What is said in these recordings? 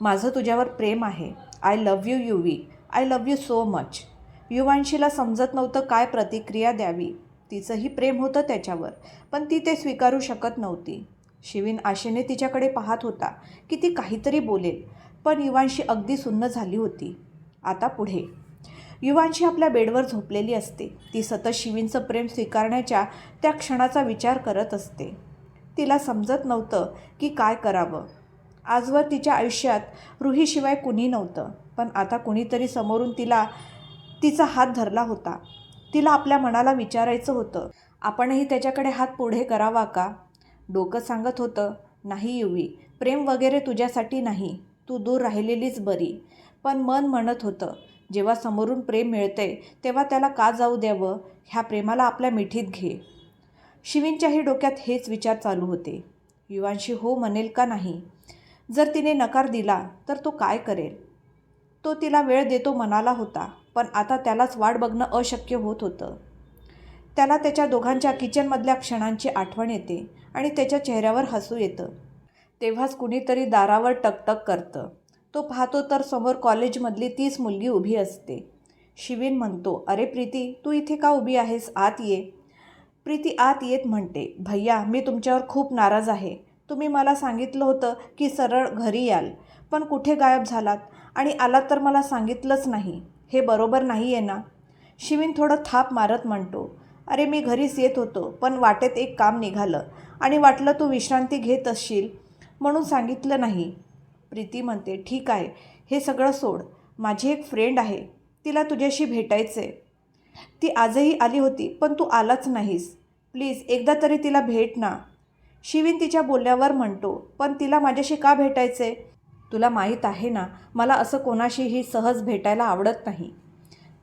माझं तुझ्यावर प्रेम आहे. I love you Yuvi I love you so much युवांशीला समजत नव्हतं काय प्रतिक्रिया द्यावी. तिचंही प्रेम होतं त्याच्यावर पण ती ते स्वीकारू शकत नव्हती. शिवीन आशेने तिच्याकडे पाहत होता की ती काहीतरी बोलेल पण युवांशी अगदी सुन्न झाली होती. आता पुढे. युवांशी आपल्या बेडवर झोपलेली असते. ती सतत शिवींचं प्रेम स्वीकारण्याच्या त्या क्षणाचा विचार करत असते. तिला समजत नव्हतं की काय करावं. आजवर तिच्या आयुष्यात रुहीशिवाय कुणी नव्हतं. पण आता कुणीतरी समोरून तिला तिचा हात धरला होता. तिला आपल्या मनाला विचारायचं होतं आपणही त्याच्याकडे हात पुढे करावा का? डोकं सांगत होतं नाही युवी प्रेम वगैरे तुझ्यासाठी नाही तू दूर राहिलेलीच बरी. पण मन म्हणत होतं जेव्हा समोरून प्रेम मिळते तेव्हा त्याला का जाऊ द्यावं? ह्या प्रेमाला आपल्या मिठीत घे. शिवींच्याही डोक्यात हेच विचार चालू होते. युवांशी हो म्हणेल का नाही? जर तिने नकार दिला तर तो काय करेल? तो तिला वेळ देतो मनाला होता पण आता त्यालाच वाट बघणं अशक्य होत होतं. त्याला त्याच्या दोघांच्या किचनमधल्या क्षणांची आठवण येते आणि त्याच्या चेहऱ्यावर हसू येतं. तेव्हाच कुणीतरी दारावर टकटक करतं. तो पाहतो तर समोर कॉलेजमधली तीच मुलगी उभी असते. शिवीन म्हणतो अरे प्रीती तू इथे का उभी आहेस? आत ये. प्रीती आत येत म्हणते भैया मी तुमच्यावर खूप नाराज आहे. तुम्ही मला सांगितलं होतं की सरळ घरी याल. पण कुठे गायब झालात? आणि आलात तर मला सांगितलंच नाही. हे बरोबर नाही आहे ना? शिवीन थोडं थाप मारत म्हणतो. अरे मी घरीच येत होतो पण वाटेत एक काम निघालं. आणि वाटलं तू विश्रांती घेत असशील. म्हणून सांगितलं नाही. प्रीती म्हणते ठीक आहे. हे सगळं सोड. माझी एक फ्रेंड आहे. तिला तुझ्याशी भेटायचं आहे ती आजही आली होती पण तू आलाच नाहीस. प्लीज एकदा तरी तिला भेट ना. शिवीन तिच्या बोलण्यावर म्हणतो पण तिला माझ्याशी का भेटायचे? तुला माहीत आहे ना मला असं कोणाशीही सहज भेटायला आवडत नाही.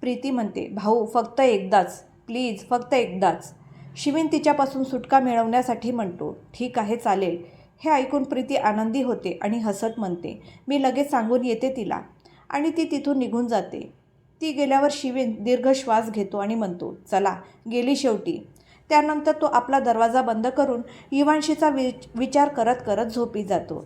प्रीती म्हणते भाऊ फक्त एकदाच प्लीज फक्त एकदाच. शिवीन तिच्यापासून सुटका मिळवण्यासाठी म्हणतो ठीक आहे चालेल. हे ऐकून प्रीती आनंदी होते आणि हसत म्हणते मी लगेच सांगून येते तिला. आणि ती तिथून निघून जाते. ती गेल्यावर शिवीन दीर्घ श्वास घेतो आणि म्हणतो चला गेली शेवटी. त्यानंतर तो आपला दरवाजा बंद करून युवांशीचा विच विचार करत करत झोपी जातो.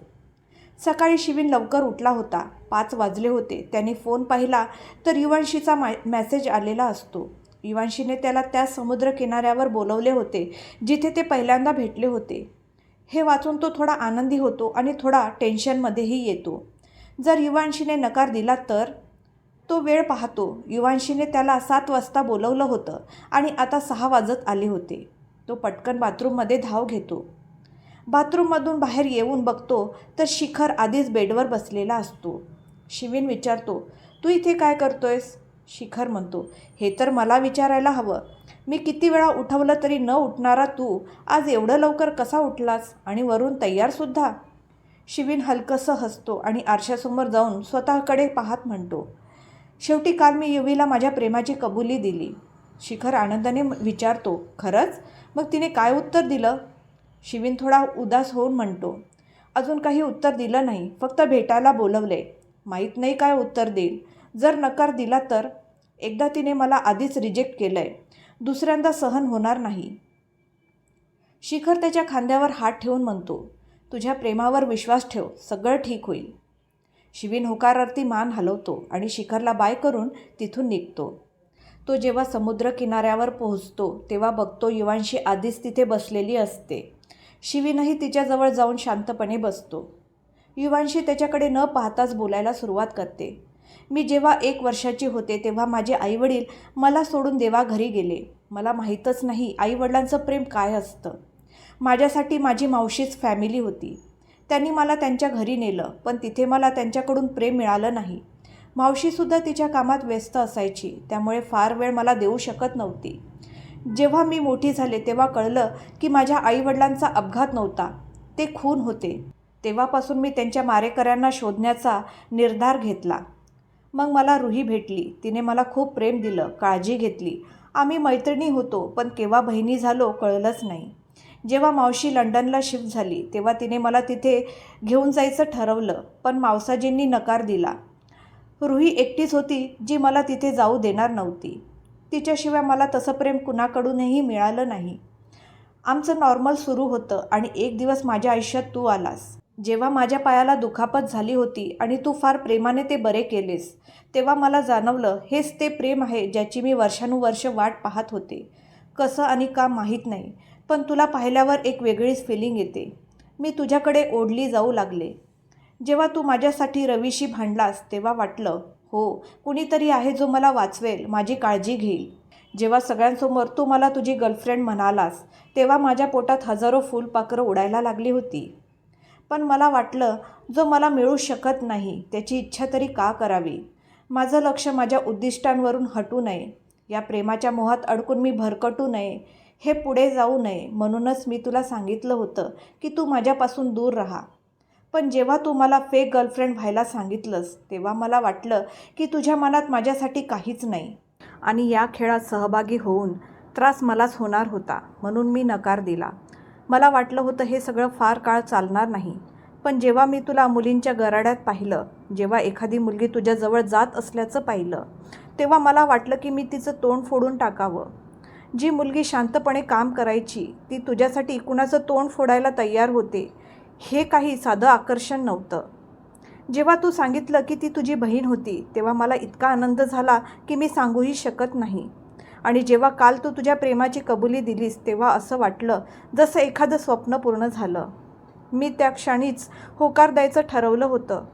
सकाळी शिवीन लवकर उठला होता. पाच वाजले होते. त्यांनी फोन पाहिला तर युवांशीचा मा मॅसेज आलेला असतो. युवांशीने त्याला त्या समुद्र किनाऱ्यावर बोलवले होते जिथे ते पहिल्यांदा भेटले होते. हे वाचून तो थोडा आनंदी होतो आणि थोडा टेन्शनमध्येही येतो. जर युवांशीने नकार दिला तर? तो वेळ पाहतो. युवांशीने त्याला सात वाजता बोलवलं होतं आणि आता सहा वाजत आले होते. तो पटकन बाथरूममध्ये धाव घेतो. बाथरूममधून बाहेर येऊन बघतो तर शिखर आधीच बेडवर बसलेला असतो. शिवीन विचारतो तू इथे काय करतोयस? शिखर म्हणतो हे तर मला विचारायला हवं. मी किती वेळा उठवलं तरी न उठणारा तू आज एवढं लवकर कसा उठलास आणि वरून तयारसुद्धा शिवीन हलकंसं हसतो आणि आरशासमोर जाऊन स्वतःकडे पाहत म्हणतो शेवटी काल मी युवीला माझ्या प्रेमाची कबुली दिली. शिखर आनंदाने विचारतो खरंच? मग तिने काय उत्तर दिलं? शिवीन थोडा उदास होऊन म्हणतो अजून काही उत्तर दिलं नाही फक्त भेटायला बोलवले. माहीत नाही काय उत्तर देईल. जर नकार दिला तर? एकदा तिने मला आधीच रिजेक्ट केलं आहे दुसऱ्यांदा सहन होणार नाही. शिखर त्याच्या खांद्यावर हात ठेवून म्हणतो तुझ्या प्रेमावर विश्वास ठेव सगळं ठीक होईल. शिवीन होकारार्थी मान हलवतो आणि शिखरला बाय करून तिथून निघतो. तो जेव्हा समुद्र किनाऱ्यावर पोहोचतो तेव्हा बघतो युवांशी आधीच तिथे बसलेली असते. शिवीनही तिच्याजवळ जाऊन शांतपणे बसतो. युवांशी त्याच्याकडे न पाहताच बोलायला सुरुवात करते. मी जेव्हा एक वर्षाची होते तेव्हा माझे आईवडील मला सोडून देवा घरी गेले. मला माहीतच नाही आईवडिलांचं प्रेम काय असतं. माझ्यासाठी माझी मावशीच फॅमिली होती. त्यांनी मला त्यांच्या घरी नेलं पण तिथे मला त्यांच्याकडून प्रेम मिळालं नाही. मावशीसुद्धा तिच्या कामात व्यस्त असायची त्यामुळे फार वेळ मला देऊ शकत नव्हती. जेव्हा मी मोठी झाले तेव्हा कळलं की माझ्या आईवडिलांचा अपघात नव्हता. ते खून होते. तेव्हापासून मी त्यांच्या मारेकऱ्यांना शोधण्याचा निर्धार घेतला. मग मला रुही भेटली. तिने मला खूप प्रेम दिलं काळजी घेतली. आम्ही मैत्रिणी होतो पण केव्हा बहिणी झालो कळलंच नाही. जेव्हा मावशी लंडनला शिफ्ट झाली तेव्हा तिने मला तिथे घेऊन जायचं ठरवलं पण मावसाजींनी नकार दिला. रुही एकटीच होती जी मला तिथे जाऊ देणार नव्हती. तिच्याशिवाय मला तसं प्रेम कुणाकडूनही मिळालं नाही. आमचं नॉर्मल सुरू होतं आणि एक दिवस माझ्या आयुष्यात तू आलास. जेव्हा माझ्या पायाला दुखापत झाली होती आणि तू फार प्रेमाने ते बरे केलेस तेव्हा मला जाणवलं हेच ते प्रेम आहे ज्याची मी वर्षानुवर्ष वाट पाहत होते. कसं आणि का माहीत नाही. पण तुला पाहिल्यावर एक वेगळीच फिलिंग येते. मी तुझ्याकडे ओढली जाऊ लागले. जेव्हा तू माझ्यासाठी रवीशी भांडलास तेव्हा वाटलं हो कुणीतरी आहे जो मला वाचवेल माझी काळजी घेईल. जेव्हा सगळ्यांसमोर तू मला तुझी गर्लफ्रेंड म्हणालास तेव्हा माझ्या पोटात हजारो फुलपाखरं उडायला लागली होती. पण मला वाटलं जो मला मिळू शकत नाही त्याची इच्छा तरी का करावी? माझं लक्ष माझ्या उद्दिष्टांवरून हटू नये. या प्रेमाच्या मोहात अडकून मी भरकटू नये. हे पुढे जाऊ नये म्हणूनच मी तुला सांगितलं होतं की तू माझ्यापासून दूर राहा. पण जेव्हा तू मला फेक गर्लफ्रेंड व्हायला सांगितलंस तेव्हा मला वाटलं की तुझ्या मनात माझ्यासाठी काहीच नाही. आणि या खेळात सहभागी होऊन त्रास मलाच होणार होता म्हणून मी नकार दिला. मला वाटलं होतं हे सगळं फार काळ चालणार नाही. पण जेव्हा मी तुला मुलींच्या गराड्यात पाहिलं जेव्हा एखादी मुलगी तुझ्याजवळ जात असल्याचं पाहिलं तेव्हा मला वाटलं की मी तिचं तोंड फोडून टाकावं. जी मुलगी शांतपणे काम करायची ती तुझ्यासाठी कुणाचं तोंड फोडायला तयार होते हे काही साधं आकर्षण नव्हतं. जेव्हा तू सांगितलं की ती तुझी बहीण होती तेव्हा मला इतका आनंद झाला की मी सांगूही शकत नाही. आणि जेव्हा काल तू तुझ्या प्रेमाची कबुली दिलीस तेव्हा असं वाटलं जसं एखादं स्वप्न पूर्ण झालं. मी त्या क्षणीच होकार द्यायचं ठरवलं होतं.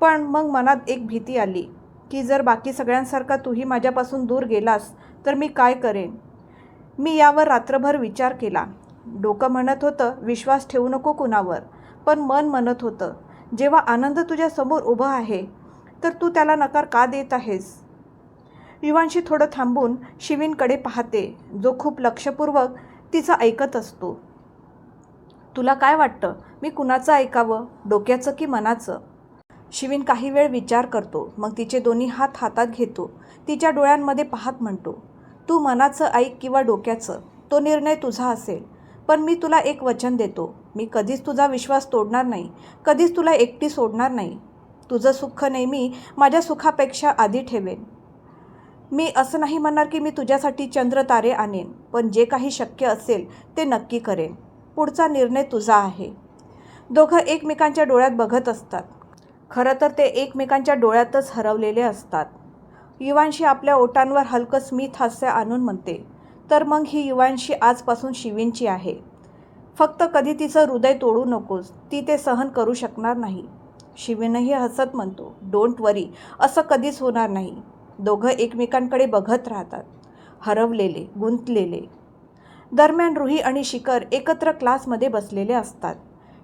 पण मग मनात एक भीती आली की जर बाकी सगळ्यांसारखा तूही माझ्यापासून दूर गेलास तर मी काय करेन? मी यावर रात्रभर विचार केला. डोकं म्हणत होतं विश्वास ठेवू नको कुणावर. पण मन म्हणत होतं जेव्हा आनंद तुझ्यासमोर उभं आहे तर तू त्याला नकार का देत आहेस? युवांशी थोडं थांबून शिवींकडे पाहते जो खूप लक्षपूर्वक तिचं ऐकत असतो. तुला काय वाटतं? मी कुणाचं ऐकावं? डोक्याचं की मनाचं? शिवीन काही वेळ विचार करतो मग तिचे दोन्ही हात हातात घेतो तिच्या डोळ्यांमध्ये पाहत म्हणतो. तू मनाचं ऐक किंवा डोक्याचं तो निर्णय तुझा असेल. पण मी तुला एक वचन देतो. मी कधीच तुझा विश्वास तोडणार नाही. कधीच तुला एकटी सोडणार नाही. तुझं सुख नेहमी माझ्या सुखापेक्षा आधी ठेवेन. मी असं नाही म्हणणार की मी तुझ्यासाठी चंद्र तारे आणेन पण जे काही शक्य असेल ते नक्की करेन. पुढचा निर्णय तुझा आहे. दोघं एकमेकांच्या डोळ्यात बघत असतात. खरं तर ते एकमेकांच्या डोळ्यातच हरवलेले असतात. युवांशी आपल्या ओटांवर हलकं स्मित हास्य आणून म्हणते तर मग ही युवांशी आजपासून शिवींची आहे. फक्त कधी तिचं हृदय तोडू नकोस ती ते सहन करू शकणार नाही. शिवीनही हसत म्हणतो डोंट वरी असं कधीच होणार नाही. दोघं एकमेकांकडे बघत राहतात. हरवलेले गुंतलेले. दरम्यान रुही आणि शिखर एकत्र क्लासमध्ये बसलेले असतात.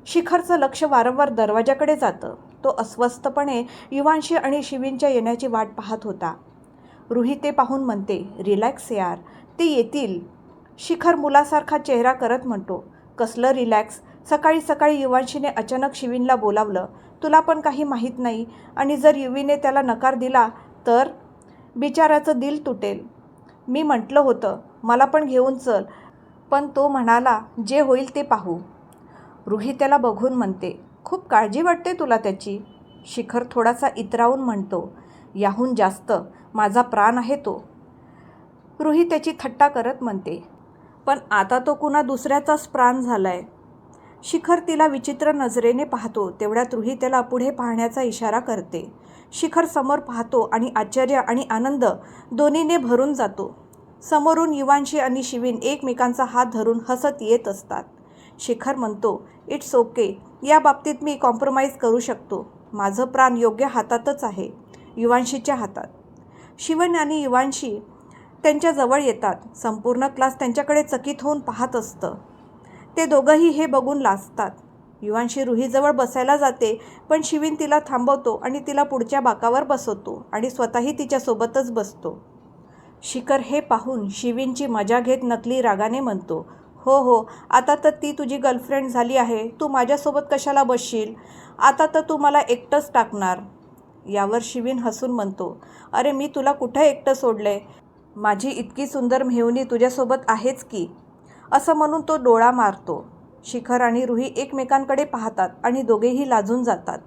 शिखरचं लक्ष वारंवार दरवाजाकडे जातं. तो अस्वस्थपणे युवांशी आणि शिवींच्या येण्याची वाट पाहत होता. रुही ते पाहून म्हणते रिलॅक्स यार ते येतील. शिखर मुलासारखा चेहरा करत म्हणतो कसलं रिलॅक्स? सकाळी सकाळी युवांशीने अचानक शिवीनला बोलावलं तुला पण काही माहीत नाही आणि जर युवीने त्याला नकार दिला तर? बिचाराचं दिल तुटेल. मी म्हटलं होतं मला पण घेऊन चल पण तो म्हणाला जे होईल ते पाहू. रुही त्याला बघून म्हणते खूप काळजी वाटते तुला त्याची. शिखर थोडासा इतरावून म्हणतो याहून जास्त माझा प्राण आहे तो. रुही त्याची थट्टा करत म्हणते पण आता तो कुणा दुसऱ्याचाच प्राण झाला आहे शिखर तिला विचित्र नजरेने पाहतो तेवढ्यात रुही त्याला पुढे पाहण्याचा इशारा करते. शिखर समोर पाहतो आणि आश्चर्य आणि आनंद दोन्हीने भरून जातो. समोरून युवांशी आणि शिवीन एकमेकांचा हात धरून हसत येत असतात. शिखर म्हणतो इट्स ओके या बाबतीत मी कॉम्प्रोमाइज करू शकतो. माझं प्राण योग्य हातातच आहे युवांशीच्या हातात. शिवन आणि युवांशी त्यांच्याजवळ येतात. संपूर्ण क्लास त्यांच्याकडे चकित होऊन पाहत असतं. ते दोघंही हे बघून लाजतात. युवांशी रुहीजवळ बसायला जाते पण शिवीन तिला थांबवतो आणि तिला पुढच्या बाकावर बसवतो आणि स्वतःही तिच्यासोबतच बसतो. शिखर हे पाहून शिवींची मजा घेत नकली रागाने म्हणतो हो हो. आता तर ती तुझी गर्लफ्रेंड झाली आहे. तू माझ्यासोबत कशाला बसशील? आता तर तू मला एकटंच टाकणार. यावर शिवीन हसून म्हणतो अरे मी तुला कुठं एकटं सोडलंय? माझी इतकी सुंदर मेहुणी तुझ्यासोबत आहेच की? असं म्हणून तो डोळा मारतो. शिखर आणि रुही एकमेकांकडे पाहतात आणि दोघेही लाजून जातात.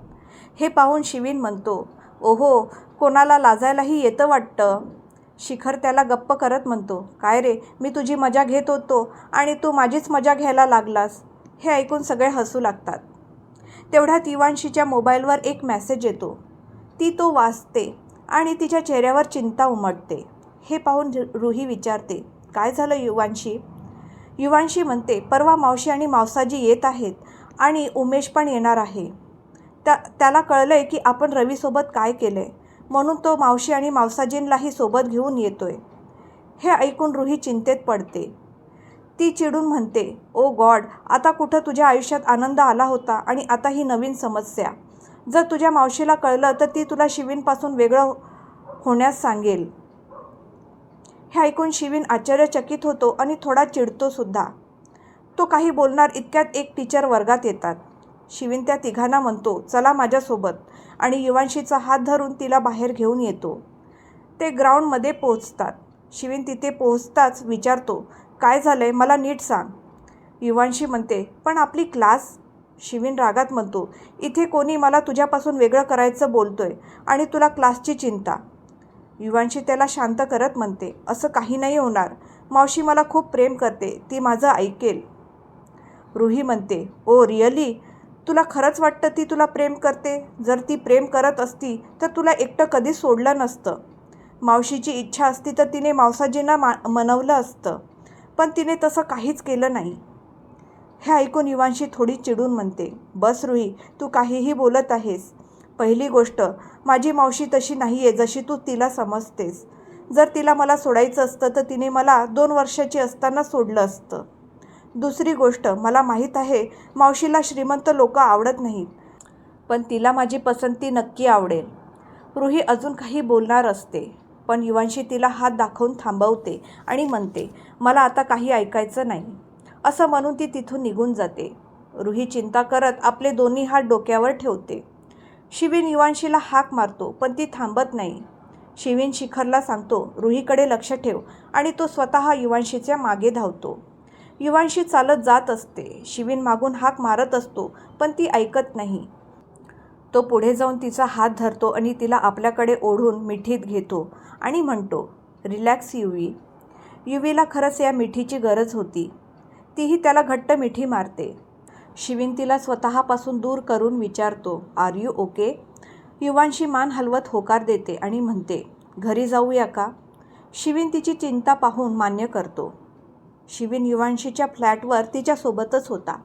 हे पाहून शिवीन म्हणतो ओहो कोणाला लाजायलाही येतं वाटतं? शिखर त्याला गप्प करत म्हणतो काय रे मी तुझी मजा घेत होतो आणि तू माझीच मजा घ्यायला लागलास. हे ऐकून सगळे हसू लागतात. तेवढ्यात युवांशीच्या मोबाईलवर एक मेसेज येतो. ती तो वाचते आणि तिच्या चेहऱ्यावर चिंता उमटते. हे पाहून रुही विचारते काय झालं युवांशी? युवांशी म्हणते परवा मावशी आणि मावसाजी येत आहेत आणि उमेश पण येणार आहे. त्या त्याला कळलं आहे की आपण रवीसोबत काय केलं आहे म्हणून तो मावशी आणि मावसाजींलाही सोबत घेऊन येतो आहे हे ऐकून रुही चिंतेत पडते. ती चिडून म्हणते ओ गॉड आता कुठं तुझ्या आयुष्यात आनंद आला होता आणि आता ही नवीन समस्या. जर तुझ्या मावशीला कळलं तर ती तुला शिवींपासून वेगळं होण्यास सांगेल. हे ऐकून शिवीन आश्चर्यचकित होतो आणि थोडा चिडतो सुद्धा. तो काही बोलणार इतक्यात एक टीचर वर्गात येतात. शिवीन त्या तिघांना म्हणतो चला माझ्यासोबत. आणि युवांशीचा हात धरून तिला बाहेर घेऊन येतो. ते ग्राउंडमध्ये पोहोचतात. शिवीन तिथे पोहोचताच विचारतो काय झालं आहे मला नीट सांग. युवांशी म्हणते पण आपली क्लास शिवीन रागात म्हणतो इथे कोणी मला तुझ्यापासून वेगळं करायचं बोलतोय आणि तुला क्लासची चिंता. युवांशी त्याला शांत करत म्हणते असं काही नाही होणार. मावशी मला खूप प्रेम करते. ती माझं ऐकेल. रुही म्हणते ओ रिअली? तुला खरंच वाटतं ती तुला प्रेम करते? जर ती प्रेम करत असती तर तुला एकटं कधीच सोडलं नसतं. मावशीची इच्छा असती तर तिने मावसाजींना मा मनवलं असतं. पण तिने तसं काहीच केलं नाही. हे ऐकून युवांशी थोडी चिडून म्हणते बस रुही तू काहीही बोलत आहेस. पहिली गोष्ट माझी मावशी तशी नाही आहे जशी तू तिला समजतेस. जर तिला मला सोडायचं असतं तर तिने मला दोन वर्षाची असताना सोडलं असतं. दुसरी गोष्ट मला माहीत आहे मावशीला श्रीमंत लोक आवडत नाहीत पण तिला माझी पसंती नक्की आवडेल. रुही अजून काही बोलणार असते पण युवांशी तिला हात दाखवून थांबवते आणि म्हणते मला आता काही ऐकायचं नाही. असं म्हणून ती तिथून निघून जाते. रुही चिंता करत आपले दोन्ही हात डोक्यावर ठेवते. शिवीन युवांशीला हाक मारतो पण ती थांबत नाही. शिवीन शिखरला सांगतो रुहीकडे लक्ष ठेव आणि तो स्वतः युवांशीच्या मागे धावतो. युवांशी चालत जात असते. शिवीन मागून हाक मारत असतो पण ती ऐकत नाही. तो पुढे जाऊन तिचा हात धरतो आणि तिला आपल्याकडे ओढून मिठीत घेतो आणि म्हणतो रिलॅक्स युवी. युवीला खरंच या मिठीची गरज होती. तीही त्याला घट्ट मिठी मारते. शिवीन तिला स्वतःपासून दूर करून विचारतो आर यू ओके? युवांशी मान हलवत होकार देते आणि म्हणते घरी जाऊया का? शिवीन तिची चिंता पाहून मान्य करतो. शिवीन युवांशीच्या फ्लॅटवर तिच्यासोबतच होता.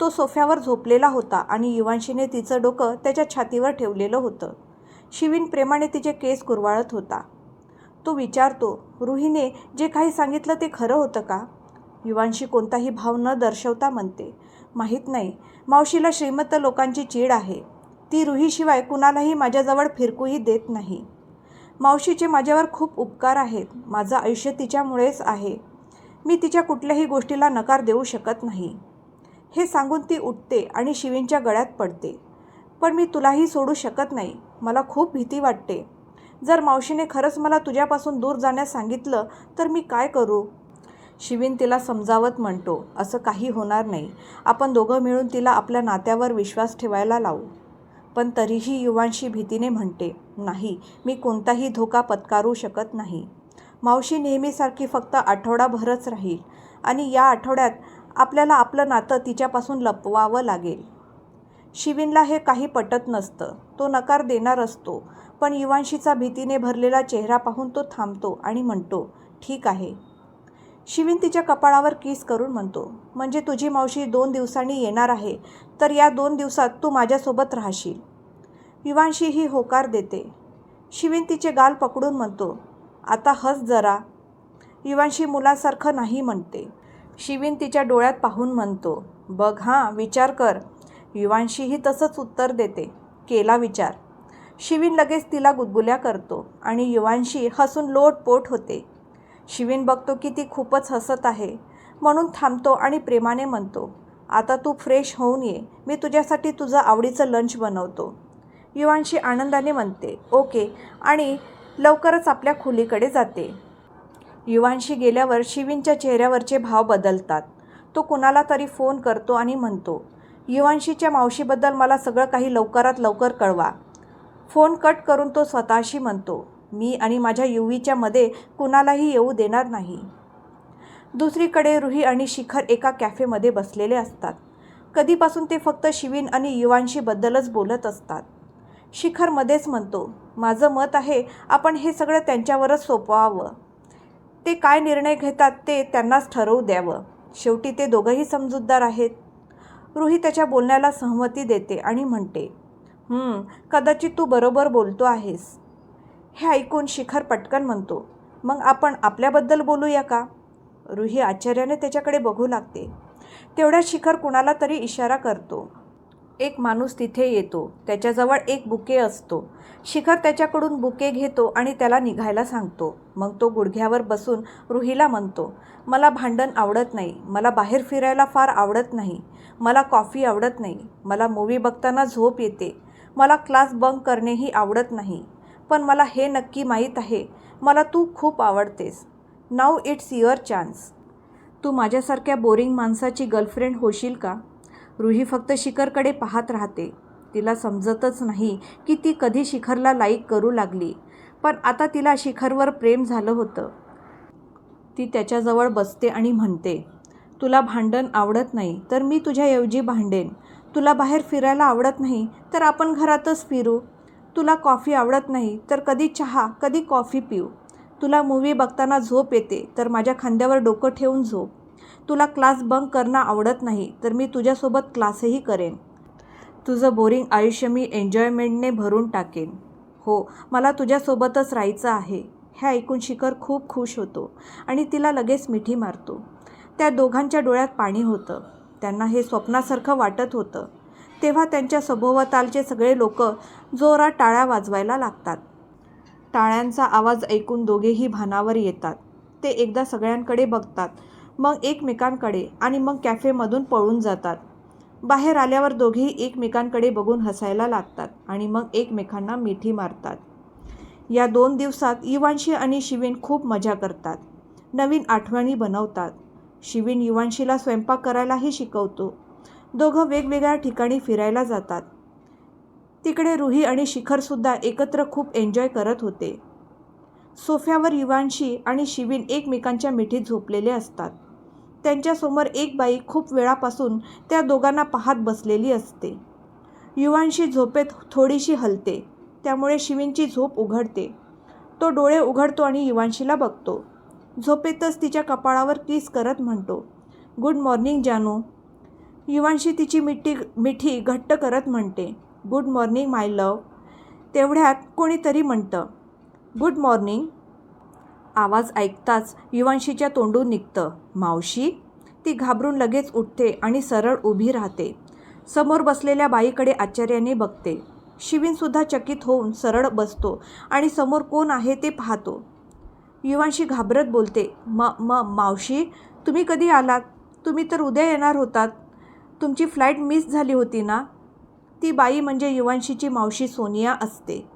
तो सोफ्यावर झोपलेला होता आणि युवांशीने तिचं डोकं त्याच्या छातीवर ठेवलेलं होतं. शिवीन प्रेमाने तिचे केस कुरवाळत होता. तो विचारतो रुहीने जे काही सांगितलं ते खरं होतं का? युवांशी कोणताही भाव न दर्शवता म्हणते माहीत नाही. मावशीला श्रीमंत लोकांची चीड आहे. ती रुहीशिवाय कुणालाही माझ्याजवळ फिरकूही देत नाही. मावशीचे माझ्यावर खूप उपकार आहेत. माझं आयुष्य तिच्यामुळेच आहे. मी तिच्या कुठल्याही गोष्टीला नकार देऊ शकत नाही. हे सांगून ती उठते आणि शिवींच्या गळ्यात पडते. पण मी तुलाही सोडू शकत नाही. मला खूप भीती वाटते. जर मावशीने खरंच मला तुझ्यापासून दूर जाण्यास सांगितलं तर मी काय करू? शिवीन तिला समजावत म्हणतो असं काही होणार नाही. आपण दोघं मिळून तिला आपल्या नात्यावर विश्वास ठेवायला लावू. पण तरीही युवांशी भीतीने म्हणते नाही मी कोणताही धोका पत्कारू शकत नाही. मावशी नेहमीसारखी फक्त आठवडाभरच राहील आणि या आठवड्यात आपल्याला आपलं नातं तिच्यापासून लपवावं लागेल. शिवीनला हे काही पटत नसतं. तो नकार देणार असतो पण युवांशीचा भीतीने भरलेला चेहरा पाहून तो थांबतो आणि म्हणतो ठीक आहे. शिवीन तिच्या कपाळावर किस करून म्हणतो म्हणजे तुझी मावशी दोन दिवसांनी येणार आहे तर या दोन दिवसात तू माझ्यासोबत राहशील. युवांशी ही होकार देते. शिवीन तिचे गाल पकडून म्हणतो आता हस जरा. युवांशी मुलासारखं नाही म्हणते. शिवीन तिच्या डोळ्यात पाहून म्हणतो बघ हां विचार कर युवांशीही तसंच उत्तर देते केला विचार शिवीन लगेच तिला गुदगुल्या करतो आणि युवांशी हसून लोटपोट होते. शिवीन बघतो की ती खूपच हसत आहे. म्हणून थांबतो आणि प्रेमाने म्हणतो आता तू फ्रेश होऊन ये. मी तुझ्यासाठी तुझं आवडीचं लंच बनवतो युवांशी आनंदाने म्हणते ओके. आणि लवकरच आपल्या खोलीकडे जाते. युवांशी गेल्यावर शिवीनच्या चेहऱ्यावरचे भाव बदलतात. तो कुणाला तरी फोन करतो आणि म्हणतो युवांशीच्या मावशीबद्दल मला सगळं काही लवकरात लवकर कळवा. फोन कट करून तो स्वतःशी म्हणतो मी आणि माझ्या युवीच्या मध्ये कुणालाही येऊ देणार नाही. दुसरीकडे रुही आणि शिखर एका कॅफेमध्ये बसलेले असतात. कधीपासून ते फक्त शिवीन आणि युवांशीबद्दलच बोलत असतात. शिखर मध्येच म्हणतो माझं मत आहे आपण हे सगळं त्यांच्यावरच सोपवावं. ते काय निर्णय घेतात ते त्यांनाच ठरवू द्यावं. शेवटी ते दोघंही समजूतदार आहेत. रुही त्याच्या बोलण्याला सहमती देते आणि म्हणते कदाचित तू बरोबर बोलतो आहेस. हे ऐकून शिखर पटकन म्हणतो मग आपण आपल्याबद्दल बोलूया का? रुही आश्चर्याने त्याच्याकडे बघू लागते. तेवढ्या शिखर कुणाला तरी इशारा करतो. एक माणूस तिथे येतो. त्याच्याजवळ एक बुके असतो. शिखर त्याच्याकडून बुके घेतो आणि त्याला निघायला सांगतो. मग तो गुडघ्यावर बसून रुहीला म्हणतो मला भांडण आवडत नाही. मला बाहेर फिरायला फार आवडत नाही. मला कॉफी आवडत नाही. मला मूवी बघताना झोप येते. मला क्लास बंक करणेही आवडत नाही. पण मला हे नक्की माहीत आहे. मला तू खूप आवडतेस. Now it's your chance. तू माझ्यासारख्या बोरिंग माणसाची गर्लफ्रेंड होशील का? रुही फक्त शिखरकडे पाहत राहते. तिला समजतच नाही की ती कधी शिखरला लाईक करू लागली. पण आता तिला शिखरवर प्रेम झालं होतं. ती त्याच्याजवळ बसते आणि म्हणते तुला भांडण आवडत नाही तर मी तुझ्याऐवजी भांडेन. तुला बाहेर फिरायला आवडत नाही तर आपण घरातच फिरू. तुला कॉफी आवडत नाही तर कधी चहा कधी कॉफी पिऊ. तुला मूवी बघताना झोप येते तर माझ्या खांद्यावर डोकं ठेवून झोप. तुला क्लास बंक करणं आवडत नाही तर मी तुझ्यासोबत क्लासही करेन. तुझं बोरिंग आयुष्य मी एन्जॉयमेंटने भरून टाकेन. हो मला तुझ्यासोबतच राहायचं आहे. हे ऐकून शिखर खूप खुश होतो आणि तिला लगेच मिठी मारतो. त्या दोघांच्या डोळ्यात पाणी होतं. त्यांना हे स्वप्नासारखं वाटत होतं. तेव्हा त्यांच्या सभोवतालचे सगळे लोक जोरात टाळ्या वाजवायला लागतात. टाळ्यांचा आवाज ऐकून दोघेही भानावर येतात. ते एकदा सगळ्यांकडे बघतात. मग एकमेकांकडे आणि मग कॅफेमधून पळून जातात. बाहेर आल्यावर दोघेही एकमेकांकडे बघून हसायला लागतात आणि मग एकमेकांना मिठी मारतात. या दोन दिवसात युवांशी आणि शिवीन खूप मजा करतात. नवीन आठवणी बनवतात. शिवीन युवांशीला स्वयंपाक करायलाही शिकवतो. दोघं वेगवेगळ्या ठिकाणी फिरायला जातात. तिकडे रुही आणि शिखरसुद्धा एकत्र खूप एन्जॉय करत होते. सोफ्यावर युवांशी आणि शिवीन एकमेकांच्या मिठीत झोपलेले असतात. त्यांच्यासमोर एक बाई खूप वेळापासून त्या दोघांना पाहत बसलेली असते. युवांशी झोपेत थोडीशी हलते त्यामुळे शिवींची झोप उघडते. तो डोळे उघडतो आणि युवांशीला बघतो. झोपेतच तिच्या कपाळावर किस करत म्हणतो गुड मॉर्निंग जानू. युवांशी तिची मिठी मिठी घट्ट करत म्हणते गुड मॉर्निंग माय लव तेवढ्यात कोणीतरी म्हणतं गुड मॉर्निंग. आवाज ऐकताच युवांशीच्या तोंडून निघतं. मावशी? ती घाबरून लगेच उठते आणि सरळ उभी राहते. समोर बसलेल्या बाईकडे आश्चर्याने बघते. शिवीनसुद्धा चकित होऊन सरळ बसतो आणि समोर कोण आहे ते पाहतो. युवांशी घाबरत बोलते म म मावशी तुम्ही कधी आलात? तुम्ही तर उद्या येणार होतात. तुमची फ्लाईट मिस झाली होती ना? ती बाई म्हणजे युवांशीची मावशी सोनिया असते.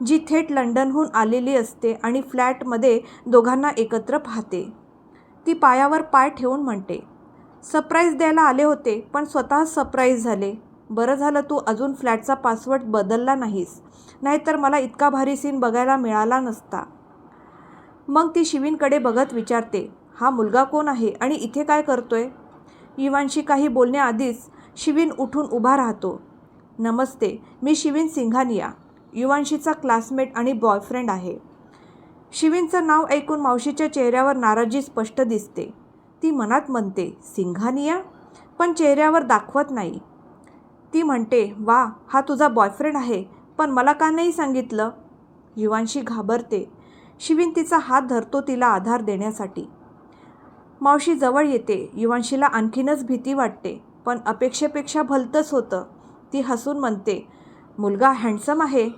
जी थेट लंडनहून आलेली असते आणि फ्लॅटमध्ये दोघांना एकत्र पाहते. ती पायावर पाय ठेवून म्हणते सरप्राईज द्यायला आले होते पण स्वतः सरप्राईज झाले. बरं झालं तू अजून फ्लॅटचा पासवर्ड बदलला नाहीस. नाहीतर मला इतका भारी सीन बघायला मिळाला नसता. मग ती शिवीनकडे बघत विचारते हा मुलगा कोण आहे आणि इथे काय करतोय? युवांशी काही बोलण्याआधीच शिवीन उठून उभा राहतो. नमस्ते मी शिवीन सिंघानिया. युवांशीचा क्लासमेट आणि बॉयफ्रेंड आहे. शिवींचं नाव ऐकून मावशीच्या चेहऱ्यावर नाराजी स्पष्ट दिसते. ती मनात म्हणते सिंघानिया पण चेहऱ्यावर दाखवत नाही. ती म्हणते वा हा तुझा बॉयफ्रेंड आहे पण मला का नाही सांगितलं? युवांशी घाबरते. शिवीन तिचा हात धरतो तिला आधार देण्यासाठी. मावशी जवळ येते. युवांशीला आणखीनच भीती वाटते पण अपेक्षेपेक्षा भलतंच होतं. ती हसून म्हणते मुलगा हँडसम आहे.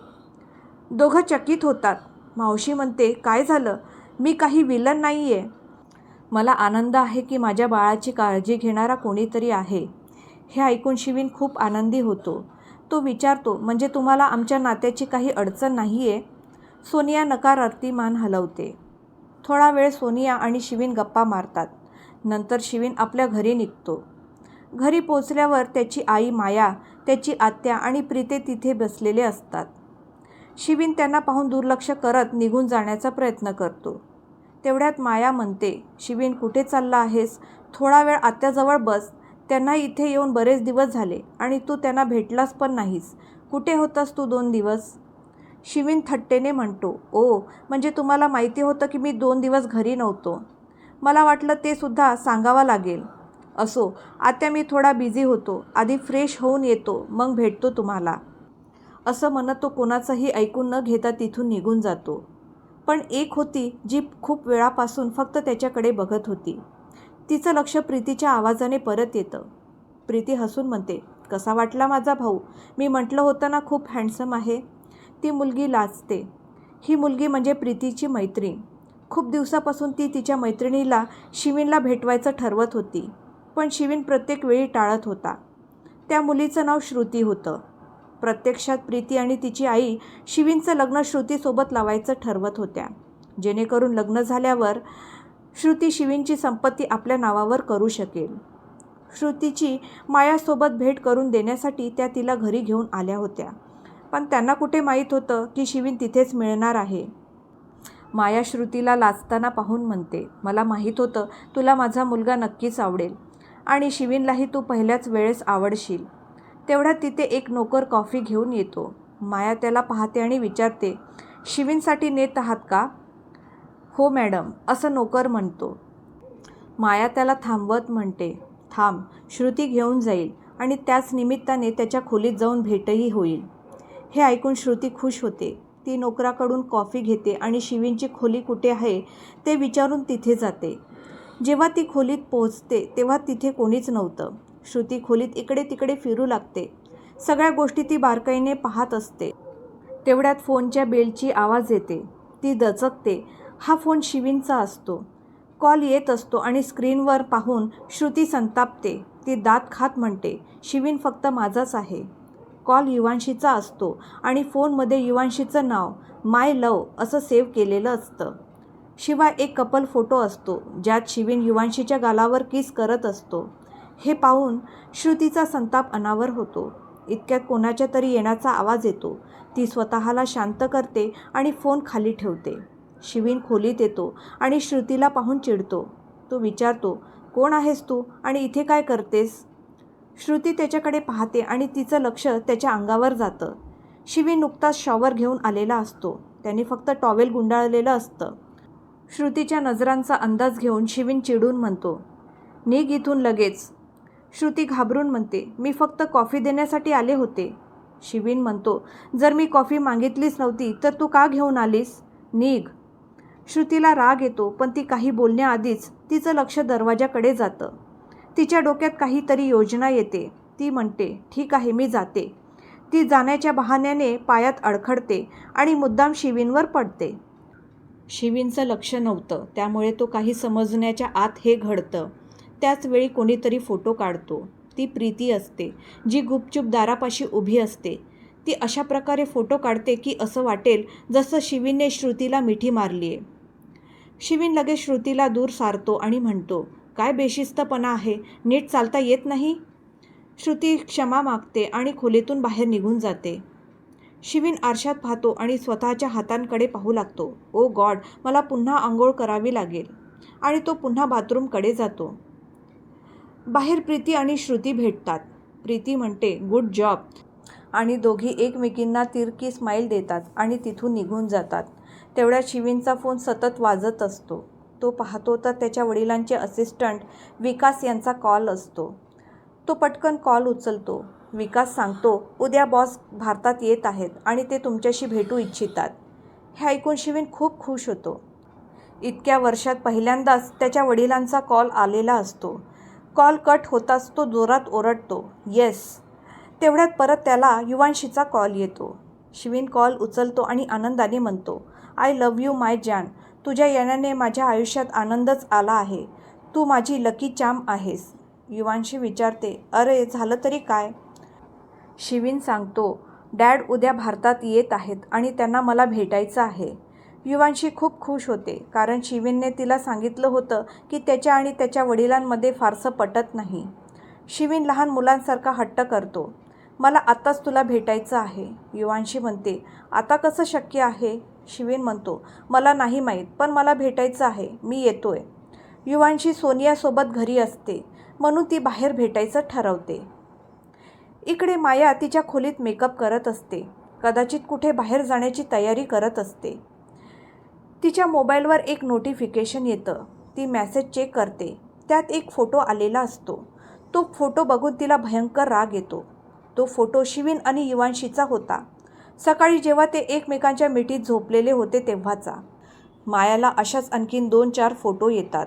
दोघं चकित होतात. मावशी म्हणते काय झालं? मी काही विलन नाही आहे मला आनंद आहे की माझ्या बाळाची काळजी घेणारा कोणीतरी आहे. हे ऐकून शिवीन खूप आनंदी होतो. तो विचारतो म्हणजे तुम्हाला आमच्या नात्याची काही अडचण नाही आहे सोनिया नकारार्थी मान हलवते. थोडा वेळ सोनिया आणि शिवीन गप्पा मारतात. नंतर शिवीन आपल्या घरी निघतो. घरी पोचल्यावर त्याची आई माया त्याची आत्या आणि प्रीते तिथे बसलेले असतात. शिवीन त्यांना पाहून दुर्लक्ष करत निघून जाण्याचा प्रयत्न करतो. तेवढ्यात माया म्हणते शिवीन कुठे चालला आहेस? थोडा वेळ आत्याजवळ बस. त्यांना इथे येऊन बरेच दिवस झाले आणि तू त्यांना भेटलास पण नाहीस. कुठे होतास तू दोन दिवस? शिवीन थट्टेने म्हणतो ओ म्हणजे तुम्हाला माहिती होतं की मी दोन दिवस घरी नव्हतो. मला वाटलं ते सुद्धा सांगावं लागेल. असो आता मी थोडा बिझी होतो आधी फ्रेश होऊन येतो मग भेटतो तुम्हाला. असं म्हणत तो कोणाचंही ऐकून न घेता तिथून निघून जातो. पण एक होती जी खूप वेळापासून फक्त त्याच्याकडे बघत होती. तिचं लक्ष प्रीतीच्या आवाजाने परत येतं. प्रीती हसून म्हणते कसा वाटला माझा भाऊ? मी म्हटलं होतं ना खूप हँडसम आहे. ती मुलगी लाजते. ही मुलगी म्हणजे प्रीतीची मैत्रीण. खूप दिवसापासून ती तिच्या मैत्रिणीला शिवीनला भेटवायचं ठरवत होती. पण शिवीन प्रत्येक वेळी टाळत होता. त्या मुलीचं नाव श्रुती होतं. प्रत्यक्षात प्रीती आणि तिची आई शिवींचं लग्न श्रुतीसोबत लावायचं ठरवत होत्या. जेणेकरून लग्न झाल्यावर श्रुती शिवींची संपत्ती आपल्या नावावर करू शकेल. श्रुतीची मायासोबत भेट करून देण्यासाठी त्या तिला घरी घेऊन आल्या होत्या. पण त्यांना कुठे माहीत होतं की शिवीन तिथेच मिळणार आहे? माया श्रुतीला लाचताना पाहून म्हणते मला माहीत होतं तुला माझा मुलगा नक्कीच आवडेल. आणि शिवीनलाही तू पहिल्याच वेळेस आवडशील. तेवढ्यात तिथे एक नोकर कॉफी घेऊन येतो. माया त्याला पाहते आणि विचारते शिवीनसाठी नेत आहात का? हो मॅडम असं नोकर म्हणतो. माया त्याला थांबवत म्हणते थांब श्रुती घेऊन जाईल आणि त्याच निमित्ताने त्याच्या खोलीत जाऊन भेटही होईल. हे ऐकून श्रुती खुश होते. ती नोकराकडून कॉफी घेते आणि शिवींची खोली कुठे आहे ते विचारून तिथे जाते. जेव्हा ती खोलीत पोहोचते तेव्हा तिथे कोणीच नव्हतं. श्रुती खोलीत इकडे तिकडे फिरू लागते. सगळ्या गोष्टी ती बारकाईने पाहत असते. तेवढ्यात फोनच्या बेलची आवाज येते. ती दचकते. हा फोन शिवींचा असतो. कॉल येत असतो आणि स्क्रीनवर पाहून श्रुती संतापते. ती दात खात म्हणते शिवीन फक्त माझाच आहे. कॉल युवांशीचा असतो आणि फोनमध्ये युवांशीचं नाव माय लव असं सेव्ह केलेलं असतं. शिवाय एक कपल फोटो असतो ज्यात शिवीन युवांशीच्या गालावर किस करत असतो. हे पाहून श्रुतीचा संताप अनावर होतो. इतक्यात कोणाच्या तरी येण्याचा आवाज येतो. ती स्वतःला शांत करते आणि फोन खाली ठेवते. शिवीन खोलीत येतो आणि श्रुतीला पाहून चिडतो. तो विचारतो कोण आहेस तू आणि इथे काय करतेस? श्रुती त्याच्याकडे पाहते आणि तिचं लक्ष त्याच्या अंगावर जातं. शिवी नुकताच शॉवर घेऊन आलेला असतो. त्याने फक्त टॉवेल गुंडाळलेलं असतं. श्रुतीच्या नजरांचा अंदाज घेऊन शिवीन चिडून म्हणतो निघ इथून लगेच. श्रुती घाबरून म्हणते मी फक्त कॉफी देण्यासाठी आले होते. शिवीन म्हणतो जर मी कॉफी मागितलीच नव्हती तर तू का घेऊन आलीस? निघ. श्रुतीला राग येतो पण ती काही बोलण्याआधीच तिचं लक्ष दरवाजाकडे जातं. तिच्या डोक्यात काहीतरी योजना येते. ती म्हणते ठीक आहे मी जाते. ती जाण्याच्या बहाण्याने पायात अडखडते आणि मुद्दाम शिवींवर पडते. शिवींचं लक्ष नव्हतं. त्यामुळे तो काही समजण्याच्या आत हे घडतं. त्याचवेळी कोणीतरी फोटो काढतो. ती प्रीती असते जी गुपचूप दारापाशी उभी असते. ती अशा प्रकारे फोटो काढते की असं वाटेल जसं शिवीनने श्रुतीला मिठी मारली आहे. शिवीन लगेच श्रुतीला दूर सारतो आणि म्हणतो काय बेशिस्तपणा आहे? नीट चालता येत नाही? श्रुती क्षमा मागते आणि खोलीतून बाहेर निघून जाते. शिवीन आरशात पाहतो आणि स्वतःच्या हातांकडे पाहू लागतो. ओ गॉड मला पुन्हा आंघोळ करावी लागेल. आणि तो पुन्हा बाथरूमकडे जातो. बाहेर प्रीती आणि श्रुती भेटतात. प्रीती म्हणते गुड जॉब. आणि दोघी एकमेकींना तिरकी स्माईल देतात आणि तिथून निघून जातात. तेवढ्यात शिवींचा फोन सतत वाजत असतो. तो पाहतो तर त्याच्या वडिलांचे असिस्टंट विकास यांचा कॉल असतो. तो पटकन कॉल उचलतो. विकास सांगतो उद्या बॉस भारतात येत आहेत आणि ते तुमच्याशी भेटू इच्छितात. हे ऐकून शिवीन खूप खुश होतो. इतक्या वर्षात पहिल्यांदाच त्याच्या वडिलांचा कॉल आलेला असतो. कॉल कट होताच तो जोरात ओरडतो. येस तेवढ्यात परत त्याला युवांशीचा कॉल येतो. शिवीन कॉल उचलतो आणि आनंदाने म्हणतो आय लव्ह यू माय जान तुझ्या येण्याने माझ्या आयुष्यात आनंदच आला आहे. तू माझी लकी चाम आहेस. युवांशी विचारते अरे झालं तरी काय? शिवीन सांगतो डॅड उद्या भारतात येत आहेत आणि त्यांना मला भेटायचं आहे. युवांशी खूप खुश होते कारण शिवीनने तिला सांगितलं होतं की त्याच्या आणि त्याच्या वडिलांमध्ये फारसं पटत नाही. शिवीन लहान मुलांसारखा हट्ट करतो मला आत्ताच तुला भेटायचं आहे. युवांशी म्हणते आता कसं शक्य आहे? शिवीन म्हणतो मला नाही माहीत पण मला भेटायचं आहे मी येतोय. युवांशी सोनियासोबत घरी असते म्हणून ती बाहेर भेटायचं ठरवते. इकडे माया तिच्या खोलीत मेकअप करत असते. कदाचित कुठे बाहेर जाण्याची तयारी करत असते. तिच्या मोबाईलवर एक नोटिफिकेशन येतं. ती मॅसेज चेक करते. त्यात एक फोटो आलेला असतो. तो फोटो बघून तिला भयंकर राग येतो. तो फोटो शिवीन आणि युवांशीचा होता. सकाळी जेव्हा ते एकमेकांच्या मिठीत झोपलेले होते तेव्हाचा. मायाला अशाच आणखीन दोन चार फोटो येतात.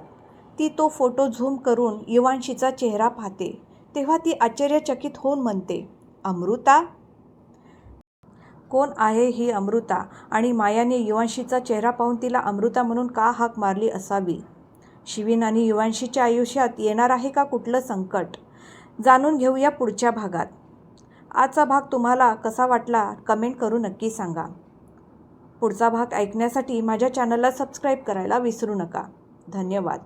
ती तो फोटो झूम करून युवांशीचा चेहरा पाहते. तेव्हा ती आश्चर्यचकित होऊन म्हणते अमृता? कोण आहे ही अमृता? आणि मायाने युवांशीचा चेहरा पाहून तिला अमृता म्हणून का हाक मारली असावी? शिवीन आणि युवांशीच्या आयुष्यात येणार आहे का कुठलं संकट? जाणून घेऊया पुढच्या भागात. आजचा भाग तुम्हाला कसा वाटला कमेंट करू नक्की सांगा. पुढचा भाग ऐकण्यासाठी माझ्या चॅनलला सबस्क्राईब करायला विसरू नका. धन्यवाद.